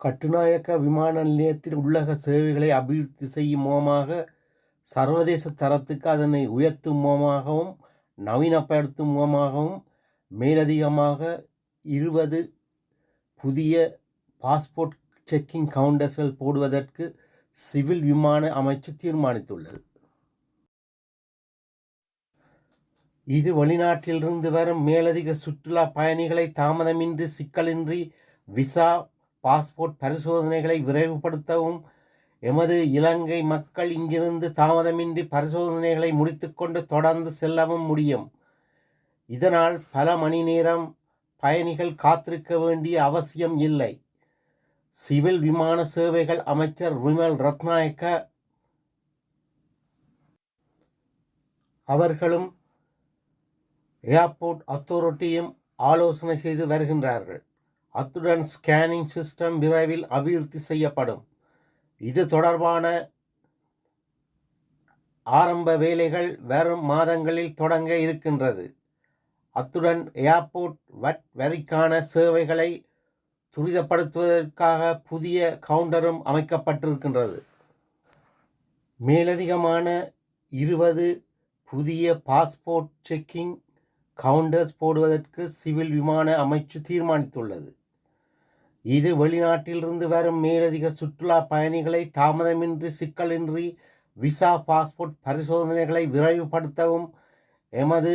கட்டுநாயக்க விமான நிலையத்தில் உள்ளக சேவைகளை அபிவிருத்தி செய்யும் மூலமாக சர்வதேச தரத்துக்கு அதனை உயர்த்தும் மூலமாகவும் நவீனப்படுத்தும் மூலமாகவும் மேலதிகமாக இருபது புதிய பாஸ்போர்ட் செக்கிங் கவுண்டர்ஸ்கள் போடுவதற்கு சிவில் விமான அமைச்சு தீர்மானித்துள்ளது. இது வெளிநாட்டிலிருந்து வரும் மேலதிக சுற்றுலா பயணிகளை தாமதமின்றி சிக்கலின்றி விசா பாஸ்போர்ட் பரிசோதனைகளை விரைவுபடுத்தவும். எமது இலங்கை மக்கள் இங்கிருந்து தாமதமின்றி பரிசோதனைகளை முடித்துக்கொண்டு தொடர்ந்து செல்லவும் முடியும். இதனால் பல மணி நேரம் பயணிகள் காத்திருக்க வேண்டிய அவசியம் இல்லை. சிவில் விமான சேவைகள் அமைச்சர் விமல் ரத்நாயக்க அவர்களும் ஏர்போர்ட் அத்தாரிட்டியும் ஆலோசனை செய்து வருகின்றார்கள். அத்துடன் ஸ்கேனிங் சிஸ்டம் விரைவில் அபிவிருத்தி செய்யப்படும். இது தொடர்பான ஆரம்ப வேலைகள் வரும் மாதங்களில் தொடங்க இருக்கின்றது. அத்துடன் ஏர்போர்ட் வட் வரிக்கான சேவைகளை துரிதப்படுத்துவதற்காக புதிய கவுண்டரும் அமைக்கப்பட்டிருக்கின்றது. மேலதிகமான இருபது புதிய பாஸ்போர்ட் செக்கிங் கவுண்டர்ஸ் போடுவதற்கு சிவில் விமான அமைச்சு தீர்மானித்துள்ளது. இது வெளிநாட்டிலிருந்து வரும் மேலதிக சுற்றுலா பயணிகளை தாமதமின்றி சிக்கலின்றி விசா பாஸ்போர்ட் பரிசோதனைகளை விரைவுபடுத்தவும். எமது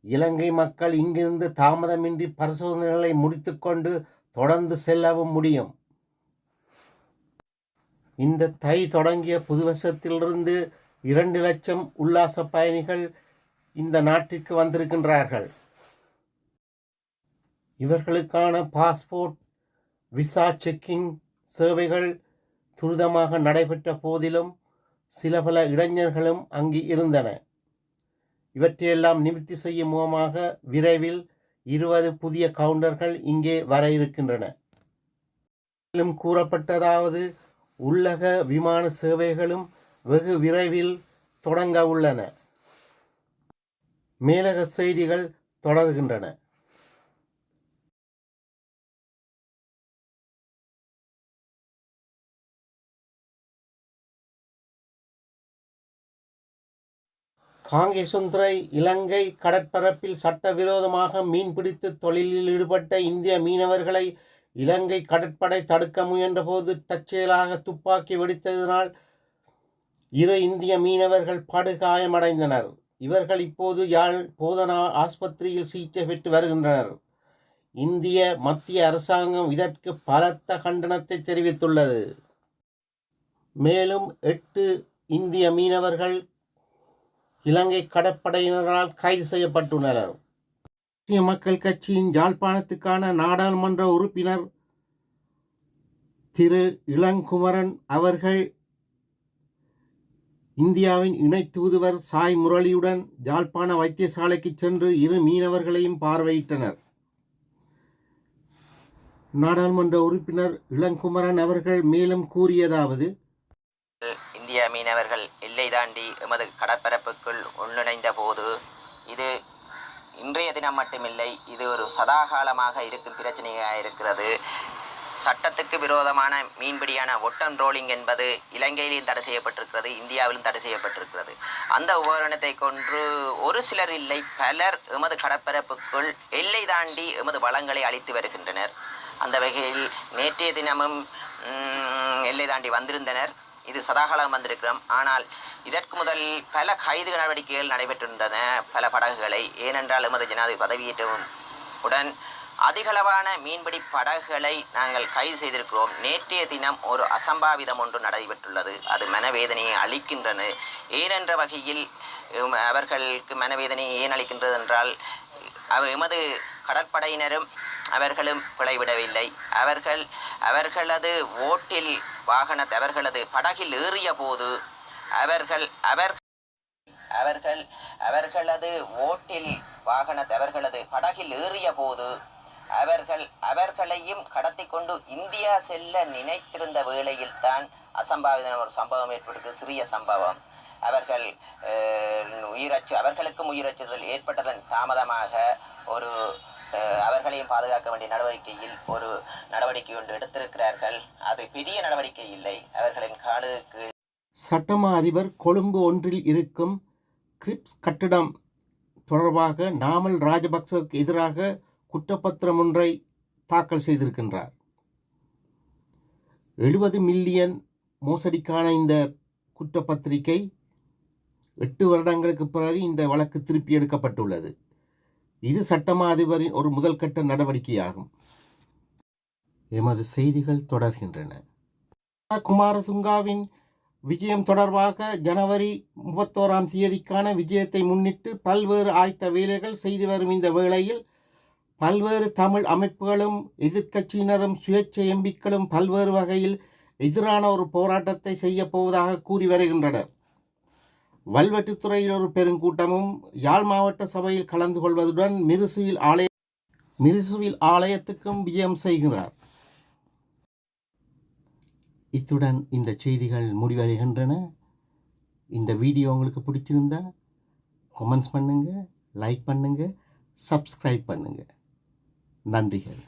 இலங்கை மக்கள் இங்கிருந்து தாமதமின்றி பரிசோதனைகளை முடித்துக்கொண்டு தொடர்ந்து செல்லவும் முடியும். இந்த தை தொடங்கிய புதுவசத்திலிருந்து இரண்டு லட்சம் உல்லாச பயணிகள் இந்த நாட்டிற்கு வந்திருக்கின்றார்கள். இவர்களுக்கான பாஸ்போர்ட் விசா செக்கிங் சேவைகள் துரிதமாக நடைபெற்ற போதிலும் சில பல இளைஞர்களும் அங்கு இருந்தன. இவற்றையெல்லாம் நிவர்த்தி செய்யும் முகமாக விரைவில் இருபது புதிய கவுண்டர்கள் இங்கே வர இருக்கின்றன. மேலும் கூறப்பட்டதாவது உள்ளக விமான சேவைகளும் வெகு விரைவில் தொடங்க உள்ளன. மேலக செய்திகள் தொடர்கின்றன. காங்கேசுந்தரை இலங்கை கடற்பரப்பில் சட்டவிரோதமாக மீன்பிடித்து தொழிலில் ஈடுபட்ட இந்திய மீனவர்களை இலங்கை கடற்படை தடுக்க முயன்றபோது தற்செயலாக துப்பாக்கி வெடித்ததினால் இரு இந்திய மீனவர்கள் படுகாயமடைந்தனர். இவர்கள் இப்போது யாழ் போதனா ஆஸ்பத்திரியில் சிகிச்சை பெற்று வருகின்றனர். இந்திய மத்திய அரசாங்கம் இதற்கு பலத்த கண்டனத்தை தெரிவித்துள்ளது. மேலும் எட்டு இந்திய மீனவர்கள் இலங்கை கடற்படையினரால் கைது செய்யப்பட்டுள்ளனர். தேசிய மக்கள் கட்சியின் யாழ்ப்பாணத்துக்கான நாடாளுமன்ற உறுப்பினர் திரு. இளங்குமரன் அவர்கள் இந்தியாவின் இணை தூதுவர் சாய் முரளியுடன் யாழ்ப்பாண வைத்தியசாலைக்கு சென்று இரு மீனவர்களையும் பார்வையிட்டனர். நாடாளுமன்ற உறுப்பினர் இளங்குமரன் அவர்கள் மேலும் கூறியதாவது இந்திய மீனவர்கள் எல்லை தாண்டி எமது கடற்பரப்புக்குள் உள்நுழைந்த போது இது இன்றைய தினம் மட்டுமில்லை இது ஒரு சதாகாலமாக இருக்கும் பிரச்சனையாக இருக்கிறது. சட்டத்துக்கு விரோதமான மீன்பிடியான ஒட்டன் ரோலிங் என்பது இலங்கையிலும் தடை செய்யப்பட்டிருக்கிறது இந்தியாவிலும் தடை செய்யப்பட்டிருக்கிறது. அந்த உபகரணத்தை கொன்று ஒரு சிலர் இல்லை பலர் எமது கடற்பரப்புக்குள் எல்லை தாண்டி எமது வளங்களை அளித்து வருகின்றனர். அந்த வகையில் நேற்றைய தினமும் எல்லை தாண்டி வந்திருந்தனர். இது சதாகாலம் வந்திருக்கிறோம். ஆனால் இதற்கு முதல் பல கைது நடவடிக்கைகள் நடைபெற்றிருந்தன பல படகுகளை. ஏனென்றால் எமது ஜனாதிபதி பதவியேற்றவும் உடன் அதிகளவான மீன்பிடி படகுகளை நாங்கள் கைது செய்திருக்கிறோம். நேற்றைய தினம் ஒரு அசம்பாவிதம் ஒன்று நடைபெற்றுள்ளது. அது மனவேதனையை அளிக்கின்றது. ஏனென்ற வகையில் அவர்களுக்கு மனவேதனையை ஏன் அளிக்கின்றது என்றால் அவ எமது கடற்படையினரும் அவர்களும் பிழைவிடவில்லை. அவர்கள் அவர்களது ஓட்டில் வாகனத்தை அவர்களது படகில் ஏறிய போது அவர்கள் அவர் அவர்கள் அவர்களது ஓட்டில் வாகனத்தை அவர்களது படகில் ஏறிய போது அவர்கள் அவர்களையும் கடத்தி கொண்டு இந்தியா செல்ல நினைத்திருந்த வேளையில் தான் அசம்பாவிதம் ஒரு சம்பவம் ஏற்பட்டது சிறிய சம்பவம். அவர்கள் உயிரச்சு அவர்களுக்கும் உயிரச்சுதல் ஏற்பட்டதன் தாமதமாக ஒரு அவர்களையும் பாதுகாக்க வேண்டிய நடவடிக்கையில் ஒரு நடவடிக்கை ஒன்று எடுத்திருக்கிறார்கள். அது பெரிய நடவடிக்கை இல்லை. அவர்களின் காலுக்கு சட்டமா அதிபர் கொழும்பு ஒன்றில் இருக்கும் கிரிப்ஸ் கட்டிடம் தொடர்பாக நாமல் ராஜபக்சவுக்கு எதிராக குற்றப்பத்திரம் ஒன்றை தாக்கல் செய்திருக்கின்றார். எழுபது மில்லியன் மோசடிக்கான இந்த குற்றப்பத்திரிகை எட்டு வருடங்களுக்கு பிறகு இந்த வழக்கு திருப்பி எடுக்கப்பட்டுள்ளது. இது சட்டமா அதிபரின் ஒரு முதல்கட்ட நடவடிக்கையாகும். எமது செய்திகள் தொடர்கின்றன. குமாரதுங்காவின் விஜயம் தொடர்பாக ஜனவரி முப்பத்தோராம் தேதிக்கான விஜயத்தை முன்னிட்டு பல்வேறு ஆயத்த வேலைகள் செய்து வரும் இந்த வேளையில் பல்வேறு தமிழ் அமைப்புகளும் எதிர்க்கட்சியினரும் சுயேட்சை எம்பிக்களும் பல்வேறு வகையில் எதிரான ஒரு போராட்டத்தை செய்யப் போவதாக கூறி வருகின்றனர். வல்வெட்டித்துறையில் ஒரு பெருங்கூட்டமும் யாழ் மாவட்ட சபையில் கலந்து கொள்வதுடன் மிருசுவில் ஆலய மிருசுவில் ஆலயத்துக்கும் விஜயம் செய்கிறார். இத்துடன் இந்த செய்திகள் முடிவடைகின்றன. இந்த வீடியோ உங்களுக்கு பிடிச்சிருந்தா கமெண்ட்ஸ் பண்ணுங்கள் லைக் பண்ணுங்கள் சப்ஸ்கிரைப் பண்ணுங்கள் நன்றிகள்.